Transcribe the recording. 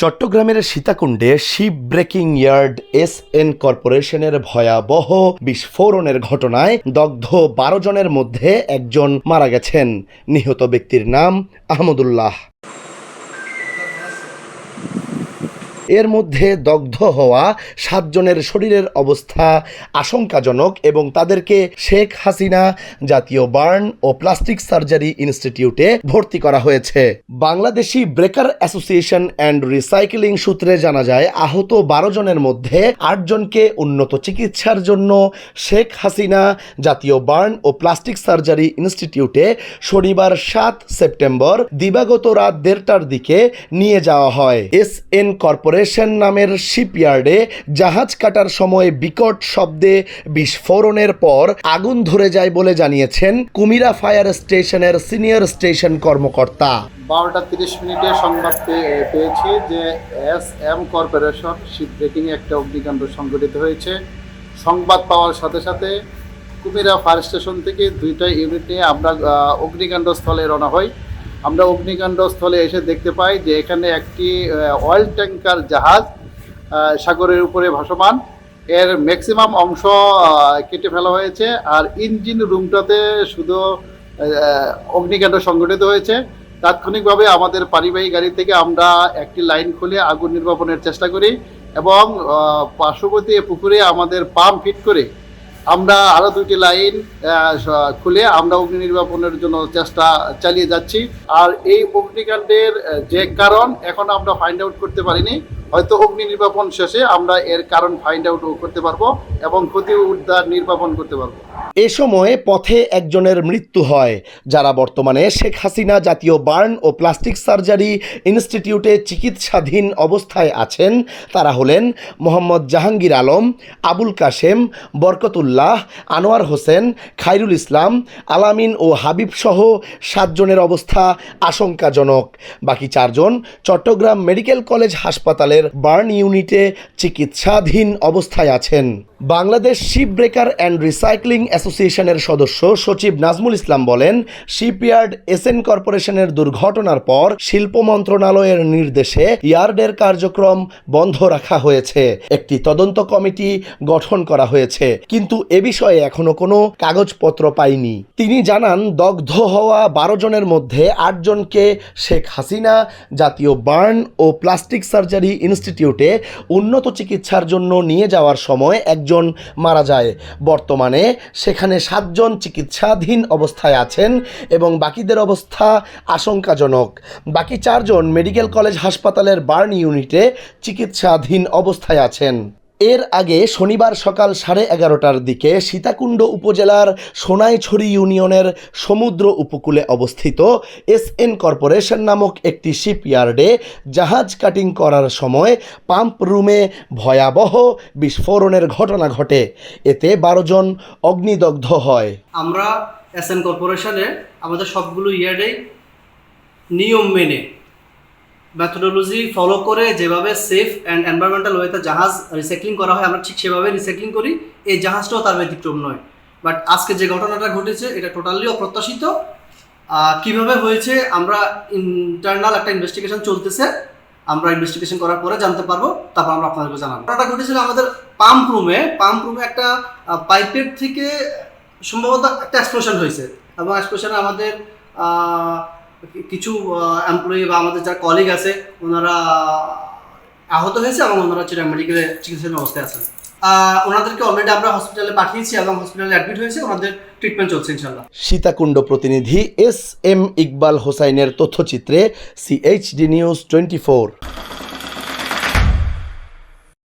চট্টগ্রামের সীতাকুণ্ডে ship breaking yard S N কর্পোরেশনের ভয়াবহ বিস্ফোরণের ঘটনায় দগ্ধ বারো জনের মধ্যে একজন মারা গেছেন। নিহত ব্যক্তির নাম আহমদুল্লাহ। এর মধ্যে দগ্ধ হওয়া সাতজনের শরীরের অবস্থা আশঙ্কাজনক এবং তাদেরকে শেখ হাসিনা জাতীয় বার্ন ও প্লাস্টিক সার্জারি ইনস্টিটিউটে ভর্তি করা হয়েছে। Bangladeshi breaker association and recycling সূত্রে জানা যায়, আহত বারো জনের মধ্যে আটজনকে উন্নত চিকিৎসার জন্য শেখ হাসিনা জাতীয় বার্ন ও প্লাস্টিক সার্জারি ইনস্টিটিউটে শনিবার সাত সেপ্টেম্বর দিবাগত রাত দেড়টার দিকে নিয়ে যাওয়া হয়। এস এন কর্পোরেশন নামের শিপইয়ার্ডে জাহাজ কাটার সময় বিকট শব্দে বিস্ফোরণের পর আগুন ধরে যায় বলে জানিয়েছেন কুমিরা ফায়ার স্টেশনের সিনিয়র স্টেশন কর্মকর্তা। বারোটা তিরিশ মিনিটে সংবাদ পেয়ে- পেয়েছি যে S M corporation ship breaking একটা অগ্নিকাণ্ড সংঘটিত হয়েছে। সংবাদ পাওয়ার সাথে সাথে কুমিরা ফায়ার স্টেশন থেকে দুইটা ইউনিট নিয়ে আমরা অগ্নিকাণ্ড স্থলে রওনা হই। আমরা অগ্নিকাণ্ড স্থলে এসে দেখতে পাই যে এখানে একটি অয়েল ট্যাঙ্কার জাহাজ সাগরের উপরে ভাসমান। এর ম্যাক্সিমাম অংশ কেটে ফেলা হয়েছে আর ইঞ্জিন রুমটাতে শুধু অগ্নিকাণ্ড সংঘটিত হয়েছে। তাৎক্ষণিকভাবে আমাদের পারিবারিক গাড়ি থেকে আমরা একটি লাইন খুলে আগুন নির্বাপনের চেষ্টা করি এবং পার্শ্ববর্তী পুকুরে আমাদের পাম্প ফিট করে আমরা আরও দুইটি লাইন খুলে আমরা অগ্নি নির্বাপনের জন্য চেষ্টা চালিয়ে যাচ্ছি। আর এই অগ্নিকাণ্ডের যে কারণ এখন আমরা ফাইন্ড আউট করতে পারিনি। হয়তো অগ্নি নির্বাপন শেষে আমরা এর কারণ ফাইন্ড আউট করতে পারব এবং ক্ষতি উদ্ধার নির্বাপন করতে পারব। এ সময় পথে একজনের মৃত্যু হয়, যারা বর্তমানে শেখ হাসিনা জাতীয় বার্ন ও প্লাস্টিক সার্জারি ইনস্টিটিউটে চিকিৎসাধীন অবস্থায় আছেন তারা হলেন মোহাম্মদ জাহাঙ্গীর আলম, আবুল কাশেম, বরকতুল্লাহ, আনোয়ার হোসেন খাইরুল ইসলাম, আলামিন ও হাবিব সহ সাতজনের অবস্থা আশঙ্কাজনক। বাকি চারজন চট্টগ্রাম মেডিকেল কলেজ হাসপাতালের বার্ন ইউনিটে চিকিৎসাধীন অবস্থায় আছেন। Bangladesh ship breaker and recycling অ্যাসোসিয়েশনের সদস্য সচিব নাজমুল ইসলাম বলেন শিপইয়ার্ড এসএন কর্পোরেশনের দুর্ঘটনার পর শিল্প মন্ত্রণালয়ের নির্দেশে ইয়ার্ডের কার্যক্রম বন্ধ রাখা হয়েছে। একটি তদন্ত কমিটি গঠন করা হয়েছে, কিন্তু এ বিষয়ে এখনও কোনো কাগজপত্র পাইনি। তিনি জানান, দগ্ধ হওয়া বারো জনের মধ্যে আটজনকে শেখ হাসিনা জাতীয় বার্ন ও প্লাস্টিক সার্জারি ইনস্টিটিউটে উন্নত চিকিৎসার জন্য নিয়ে যাওয়ার সময় একজন মারা যায়। বর্তমানে সেখানে সাতজন চিকিৎসাধীন অবস্থায় আছেন এবং বাকিদের অবস্থা আশঙ্কাজনক। বাকি চারজন মেডিকেল কলেজ হাসপাতালের বার্ন ইউনিটে চিকিৎসাধীন অবস্থায় আছেন। এর আগে শনিবার সকাল সাড়ে এগারোটার দিকে সীতাকুণ্ড উপজেলার সোনাইছড়ি ইউনিয়নের সমুদ্র উপকূলে অবস্থিত এস এন কর্পোরেশন নামক একটি শিপইয়ার্ডে জাহাজ কাটিং করার সময় পাম্প রুমে ভয়াবহ বিস্ফোরণের ঘটনা ঘটে। এতে বারো জন অগ্নিদগ্ধ হয়। আমরা এস এন কর্পোরেশনে আমাদের সবগুলো ইয়ার্ডেই নিয়ম মেনে মেথোডোলজি ফলো করে যেভাবে সেফ অ্যান্ড এনভায়রনমেন্টাল ওয়েতে জাহাজ রিসাইক্লিং করা হয়, আমরা ঠিক সেভাবে রিসাইক্লিং করি। এই জাহাজটাও তার ব্যতিক্রম নয়। বাট আজকে যে ঘটনাটা ঘটেছে, এটা টোটালি অপ্রত্যাশিত। কীভাবে হয়েছে, আমরা ইন্টারনাল একটা ইনভেস্টিগেশন চলতেছে। আমরা ইনভেস্টিগেশন করার পরে জানতে পারব, তারপর আমরা আপনাদেরকে জানাব। ঘটনাটা ঘটেছিল আমাদের পাম্প রুমে পাম্প রুমে একটা পাইপের থেকে সম্ভবত একটা এক্সপ্লোশন হয়েছে। এবং এক্সপ্লোশনে আমাদের কিছু এমপ্লয়ি বা আমাদের যারা কলিগ আছে, ওনারা আহত হয়েছে এবং ওনারা হচ্ছে মেডিকেলে চিকিৎসাধীন অবস্থায় আছেন। ওনাদেরকে অলরেডি আমরা হসপিটালে পাঠিয়েছি এবং হসপিটালে অ্যাডমিট হয়েছে, ওনাদের ট্রিটমেন্ট চলছে ইনশাল্লাহ সীতাকুণ্ড প্রতিনিধি এস এম ইকবাল হোসাইনের তথ্যচিত্রে সিএইচডি নিউজ টোয়েন্টি ফোর